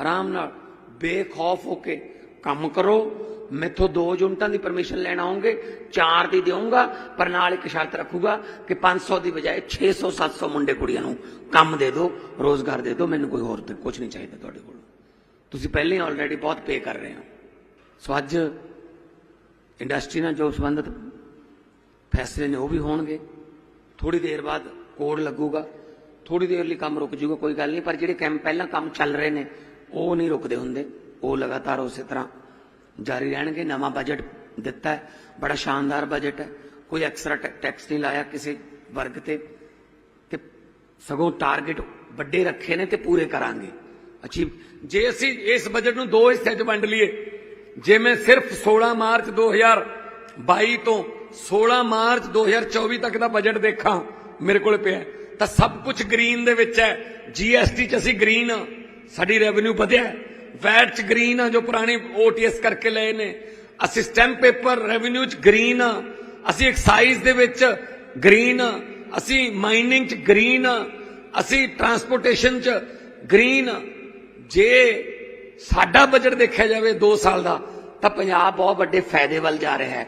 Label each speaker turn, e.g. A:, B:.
A: ਆਰਾਮ ਨਾਲ ਬੇਖੌਫ ਹੋ ਕੇ ਕੰਮ ਕਰੋ। ਮੈਥੋਂ ਦੋ ਯੂਨਿਟਾਂ ਦੀ ਪਰਮਿਸ਼ਨ ਲੈਣ ਆਉਂਗੇ, ਚਾਰ ਦੀ ਦੇਵਾਂਗਾ ਪਰ ਨਾਲ ਇੱਕ ਸ਼ਰਤ ਰੱਖੂਗਾ ਕਿ 500 ਦੀ ਬਜਾਏ 600 700 ਮੁੰਡੇ ਕੁੜੀਆਂ ਨੂੰ ਕੰਮ ਦੇ ਦਿਓ, ਰੋਜ਼ਗਾਰ ਦੇ ਦਿਓ, ਮੈਨੂੰ ਕੋਈ ਹੋਰ ਕੁਝ ਨਹੀਂ ਚਾਹੀਦਾ ਤੁਹਾਡੇ ਕੋਲ। ਤੁਸੀਂ ਪਹਿਲੇ ਹੀ ਆਲਰੇਡੀ ਬਹੁਤ ਪੇ ਕਰ ਰਹੇ ਹੋ। ਸੋ ਅੱਜ ਇੰਡਸਟਰੀ ਨਾਲ ਜੋ ਸੰਬੰਧਿਤ ਫੈਸਲੇ ਨੇ ਉਹ ਵੀ ਹੋਣਗੇ। ਥੋੜੀ ਦੇਰ ਬਾਅਦ ਕੋਡ ਲੱਗੂਗਾ। ਥੋੜੀ ਦੇਰ ਲਈ ਕੰਮ ਰੁਕ ਜਾਊਗਾ ਕੋਈ ਗੱਲ ਨਹੀਂ, ਪਰ ਜਿਹੜੇ ਕੰਮ ਪਹਿਲਾਂ ਕੰਮ ਚੱਲ ਰਹੇ ਨੇ ਉਹ ਨਹੀਂ ਰੁਕਦੇ ਹੁੰਦੇ। ਉਹ ਲਗਾਤਾਰ ਉਸੇ ਤਰ੍ਹਾਂ ਜਾਰੀ ਰਹਿਣਗੇ। ਨਵਾਂ ਬਜਟ ਦਿੱਤਾ ਹੈ। ਬੜਾ ਸ਼ਾਨਦਾਰ ਬਜਟ ਹੈ। ਕੋਈ ਐਕਸਟਰਾ ਟੈਕਸ ਨਹੀਂ ਲਾਇਆ ਕਿਸੇ ਵਰਗ ਤੇ। ਤੇ ਸਗੋਂ ਟਾਰਗੇਟ ਵੱਡੇ ਰੱਖੇ ਨੇ ਤੇ ਪੂਰੇ ਕਰਾਂਗੇ। ਅਚੀਵ
B: ਜੇ ਅਸੀਂ ਇਸ ਬਜਟ ਨੂੰ ਦੋ ਹਿੱਸਿਆਂ 'ਚ ਵੰਡ ਲਈਏ, ਜੇ ਮੈਂ ਸਿਰਫ 16 ਮਾਰਚ 2022 ਤੋਂ 16 ਮਾਰਚ 2024 ਤੱਕ ਦਾ ਬਜਟ ਦੇਖਾਂ, ਮੇਰੇ ਕੋਲ ਪਿਆ ਤਾਂ ਸਭ ਕੁਝ ਗ੍ਰੀਨ ਦੇ ਵਿੱਚ ਹੈ। ਜੀਐਸਟੀ 'ਚ ਅਸੀਂ ਗ੍ਰੀਨ ਸਾਡੀ ਰੈਵਨਿਊ ਵਧਿਆ ਵੈਟ 'ਚ ਗ੍ਰੀਨ ਆ ਜੋ ਪੁਰਾਣੇ ਓਟੀਐਸ ਕਰਕੇ ਲਏ ਨੇ। ਅਸੀਂ ਸਟੈਂਪ ਪੇਪਰ ਰੈਵਨਿਊ 'ਚ ਗ੍ਰੀਨ ਆ। ਅਸੀਂ ਐਕਸਾਈਜ਼ ਦੇ ਵਿੱਚ ਗ੍ਰੀਨ ਆ। ਅਸੀਂ ਮਾਈਨਿੰਗ 'ਚ ਗ੍ਰੀਨ ਆ। ਅਸੀਂ ਟਰਾਂਸਪੋਰਟੇਸ਼ਨ 'ਚ ਗ੍ਰੀਨ ਆ। ਜੇ ਸਾਡਾ ਬਜਟ ਦੇਖਿਆ ਜਾਵੇ 2 ਸਾਲ ਦਾ,
A: ਤਾਂ ਪੰਜਾਬ ਬਹੁਤ ਵੱਡੇ ਫਾਇਦੇ ਵੱਲ ਜਾ ਰਿਹਾ ਹੈ।